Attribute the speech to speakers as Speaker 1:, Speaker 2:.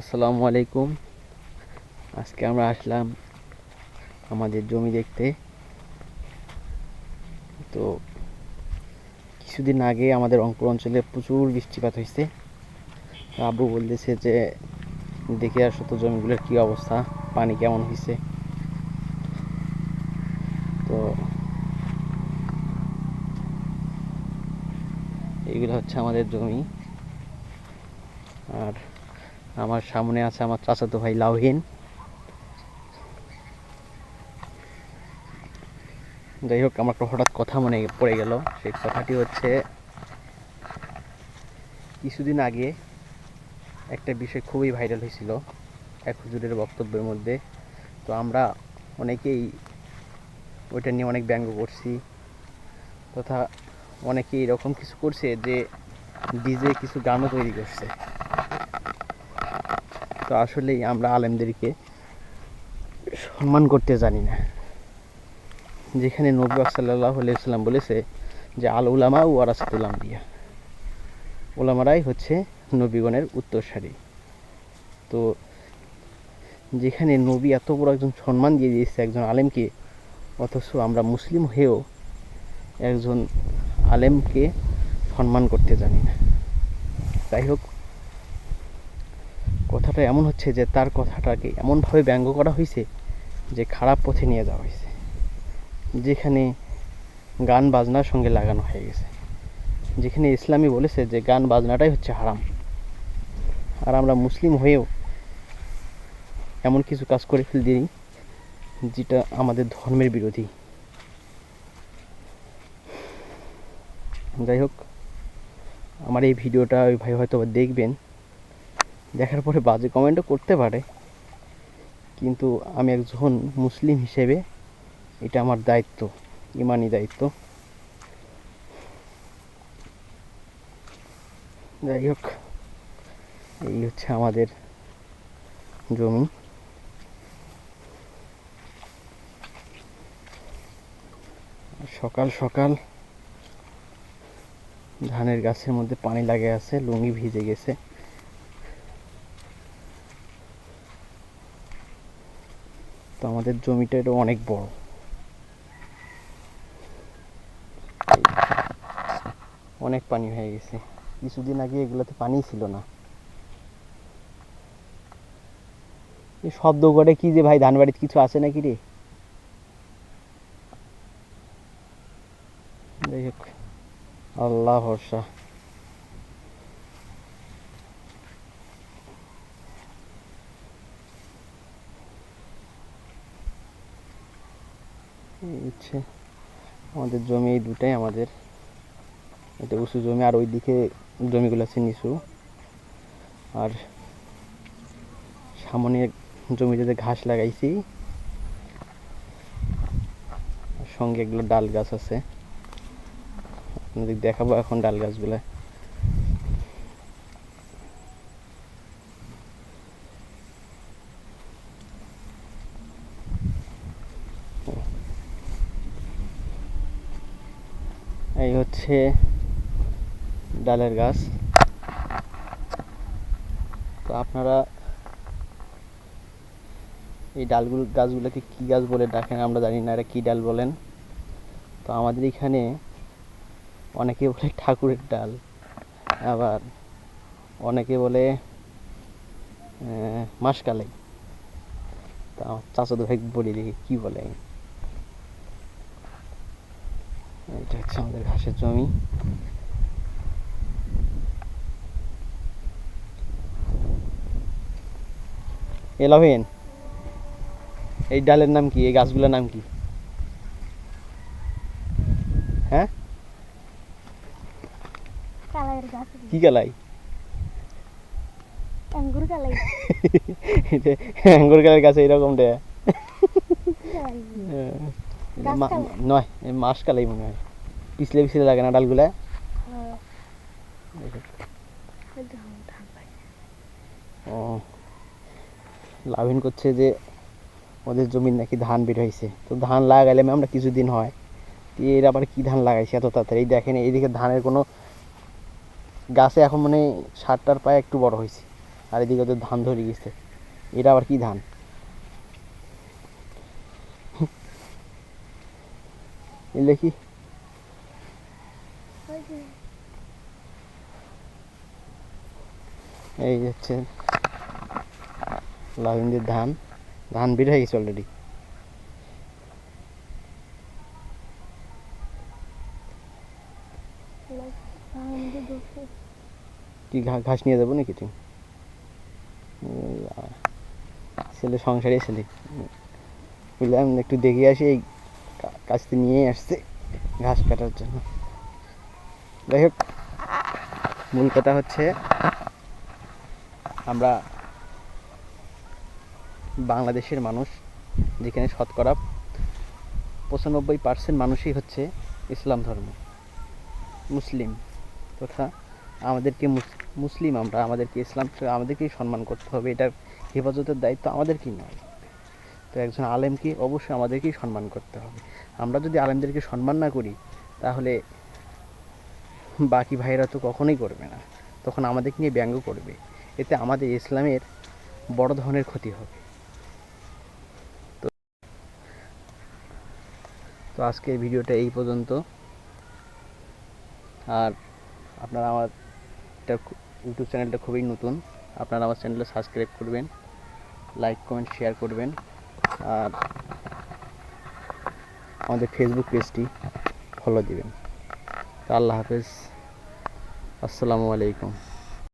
Speaker 1: আসসালামু আলাইকুম। আজকে আমরা আসলাম আমাদের জমি দেখতে। তো কিছুদিন আগে আমাদের রংপুর অঞ্চলে প্রচুর বৃষ্টিপাত হয়েছে। তো আব্বু বলতেছে যে, দেখে আসো তো জমিগুলোর কী অবস্থা, পানি কেমন হয়েছে? তো এইগুলো হচ্ছে আমাদের জমি। আর আমার সামনে আছে আমার চাচাতো ভাই লাউহিন। যাই হোক, আমার একটা হঠাৎ কথা মনে পড়ে গেল। সেই কথাটি হচ্ছে, কিছুদিন আগে একটা বিষয় খুবই ভাইরাল হয়েছিল এক হুজুরের বক্তব্যের মধ্যে। তো আমরা অনেকেই ওইটা নিয়ে অনেক ব্যঙ্গ করছি, তথা অনেকেই এরকম কিছু করছে যে ডিজে কিছু গানও তৈরি করছে। তো আসলেই আমরা আলেমদেরকে সম্মান করতে জানি না। যেখানে নবী সাল্লাহ সাল্লাম বলেছে যে, আল উলামা ও আরাসাতুল আম্বিয়া। ওলামারাই হচ্ছে নবীগণের উত্তরসারী। তো যেখানে নবী এত বড় একজন সম্মান দিয়ে দিয়েছে একজন আলেমকে, অথচ আমরা মুসলিম হয়েও একজন আলেমকে সম্মান করতে জানি না। যাই হোক কথাটা এমন হচ্ছে যে তার কথাটাকে এমনভাবে ব্যঙ্গ করা হয়েছে যে খারাপ পথে নিয়ে যাওয়া হয়েছে যেখানে গান বাজনার সঙ্গে লাগানো হয়ে গেছে। যেখানে ইসলামী বলেছে যে গান বাজনাটাই হচ্ছে হারাম। আর আমরা মুসলিম হয়েও এমন কিছু কাজ করে ফেল দিই যেটা আমাদের ধর্মের বিরোধী। যাই হোক, আমার এই ভিডিওটা ওই ভাই হয়তো দেখবেন। দেখার পরে বাজে কমেন্টও করতে পারে। কিন্তু আমি একজন মুসলিম হিসেবে এটা আমার দায়িত্ব, ইমানি দায়িত্ব। যাই হোক, এই হচ্ছে আমাদের জমি। সকাল সকাল ধানের গাছের মধ্যে পানি লাগে আছে, লুঙ্গি ভিজে গেছে। তো আমাদের জমিটা এটা অনেক বড়। অনেক পানি হয়ে গেছে। কিছুদিন আগে এগুলোতে পানি ছিল না। এই শব্দ করে কি যে ভাই ধান বাড়িতে কিছু আছে নাকি রে? যাই হোক আল্লাহ ভরসা হচ্ছে আমাদের জমি এই দুটাই আমাদের। এটা উঁচু জমি, আর ওই দিকে জমিগুলো আছে নিচু। আর সামনে জমিতে যে ঘাস লাগাইছি সঙ্গে এগুলো ডাল গাছ আছে। আপনাদের দেখাবো এখন ডাল গাছগুলো এই হচ্ছে ডালের গাছ। তো আপনারা এই ডালগুলো, গাছগুলোকে কী গাছ বলে ডাকেন আমরা জানি না, এরা কী ডাল বলেন? তো আমাদের এখানে অনেকে বলে ঠাকুরের ডাল, আবার অনেকে বলে মাসকালাই। তা আমার ভাই বলি দেখি কী বলে। এটা হচ্ছে আমাদের ঘাসের জমি। এলাভেন এই ডালের নাম কি? এই গাছগুলোর নাম কি? হ্যাঁ? কি গালাই
Speaker 2: আঙ্গুর কালাই।
Speaker 1: আঙ্গুর গালের গাছে এরকম দে নয় এই মাস কালাই মনে হয় পিছলে পিছলে লাগে না ডালগুলা?
Speaker 2: হ্যাঁ।
Speaker 1: ও লাভিন করছে যে ওদের জমির নাকি ধান বের হয়েছে। তো ধান লাগাইলে আমরা কিছুদিন হয়। এর আবার কি ধান লাগাইছে এত তাড়াতাড়ি? এই দেখেন এইদিকে ধানের কোনো গাছে এখন মানে সারটার পায়ে একটু বড় হয়েছে। আর এদিকে ওদের ধান ধরে গেছে। এটা আবার কি ধান?
Speaker 2: যে
Speaker 1: এই হচ্ছে লাভিন্দির ধান। ধান বের হয়ে গেছে অলরেডি কি ঘাস নিয়ে যাব নাকি আ- ছেলে সংসারে ছেলে। বুঝলাম, একটু দেখে আসি এই কাছতে নিয়ে আসছে ঘাস কাটার জন্য। যাই হোক, মূল কথা হচ্ছে আমরা বাংলাদেশের মানুষ, যেখানে শতকরা পঁচানব্বই পার্সেন্ট মানুষই হচ্ছে ইসলাম ধর্ম, মুসলিম তথা আমাদেরকে মুস- মুসলিম আমরা, আমাদেরকে ইসলাম, আমাদেরকেই সম্মান করতে হবে, এটার হেফাজতের দায়িত্ব আমাদেরকেই নয় তো একজন আলেমকে অবশ্যই আমাদেরকেই সম্মান করতে হবে। আমরা যদি আলেমদেরকে সম্মান না করি, তাহলে বাকি ভাইরা তো কখনোই করবে না। তখন আমাদেরকে নিয়ে ব্যঙ্গ করবে। এতে আমাদের ইসলামের বড় ধরনের ক্ষতি হবে। তো তো আজকের ভিডিওটা এই পর্যন্ত। আর আপনারা আমার এটা ইউটিউব চ্যানেলটা খুবই নতুন। আপনারা আমার চ্যানেলটা সাবস্ক্রাইব করবেন, লাইক, কমেন্ট, শেয়ার করবেন। আর আমাদের ফেসবুক পেজটি ফলো দিবেন। আল্লাহ হাফেজ। আসসালামু আলাইকুম।